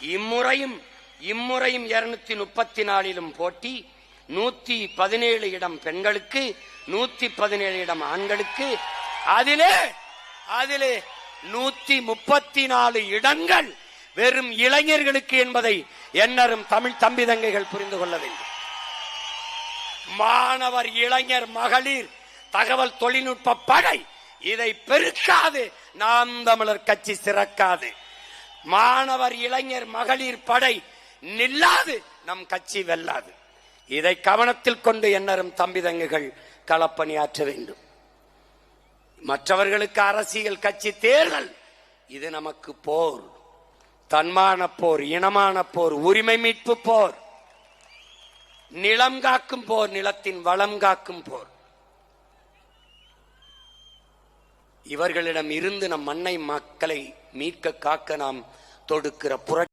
இம்முறையும் இம்முறையும் இருநூத்தி முப்பத்தி நாலிலும் போட்டி நூத்தி பதினேழு இடம் பெண்களுக்கு நூத்தி பதினேழு இடம் ஆண்களுக்கு. அதிலே அதிலே நூத்தி முப்பத்தி நாலு இடங்கள் வெறும் இளைஞர்களுக்கு என்பதை என்னரும் தமிழ் தம்பி தங்கைகள் புரிந்து கொள்ள வேண்டும். மாணவர் இளைஞர் மகளிர் தகவல் தொழில்நுட்ப படை இதை பெருக்காது. நாம் தமிழர் கட்சி சிறக்காது. மாணவர் இளைஞர் மகளிர் படை நில்லாது நம் கட்சி வெல்லாது. இதை கவனத்தில் கொண்டு எண்ணரும் தம்பிதங்குகள் களப்பணியாற்ற வேண்டும். மற்றவர்களுக்கு அரசியல் கட்சி தேர்தல் இது நமக்கு போர். தன்மான போர் இனமான போர் உரிமை மீட்பு போர். நிலம் காக்கும் போர் நிலத்தின் வளம் காக்கும் போர். இவர்களிடம் இருந்து நம் மண்ணை மக்களை மீட்க காக்க நாம் தொடுக்கிற புரட்சி